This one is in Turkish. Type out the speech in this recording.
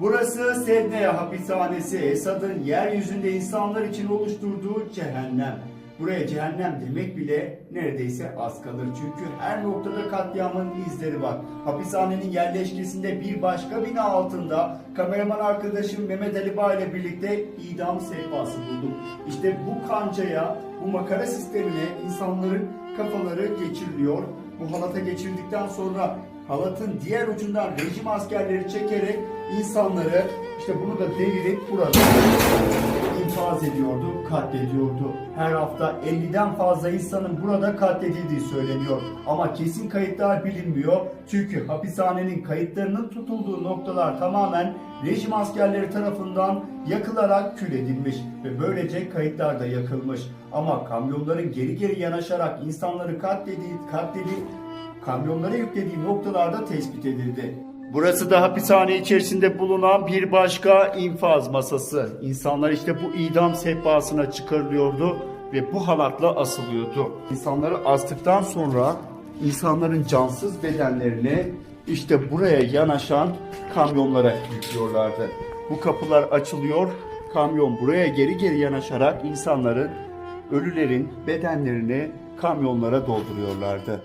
Burası Sedneya hapishanesi. Esad'ın yeryüzünde insanlar için oluşturduğu cehennem. Buraya cehennem demek bile neredeyse az kalır. Çünkü her noktada katliamın izleri var. Hapishanenin yerleşkesinde bir başka bina altında kameraman arkadaşım Mehmet Ali Bağ ile birlikte idam sehpası buldum. İşte bu kancaya, bu makara sistemine insanların kafaları geçiriliyor. Bu halata geçirdikten sonra halatın diğer ucundan rejim askerleri çekerek insanları işte bunu da devirip burada infaz ediyordu, katlediyordu. Her hafta 50'den fazla insanın burada katledildiği söyleniyor. Ama kesin kayıtlar bilinmiyor. Çünkü hapishanenin kayıtlarının tutulduğu noktalar tamamen rejim askerleri tarafından yakılarak kül edilmiş ve böylece kayıtlar da yakılmış. Ama kamyonların geri geri yanaşarak insanları katlediği, katlediği kamyonlara yüklediği noktalarda tespit edildi. Burası da hapishane içerisinde bulunan bir başka infaz masası. İnsanlar işte bu idam sehpasına çıkarılıyordu ve bu halatla asılıyordu. İnsanları astıktan sonra insanların cansız bedenlerini işte buraya yanaşan kamyonlara yüklüyorlardı. Bu kapılar açılıyor, kamyon buraya geri geri yanaşarak insanların, ölülerin bedenlerini kamyonlara dolduruyorlardı.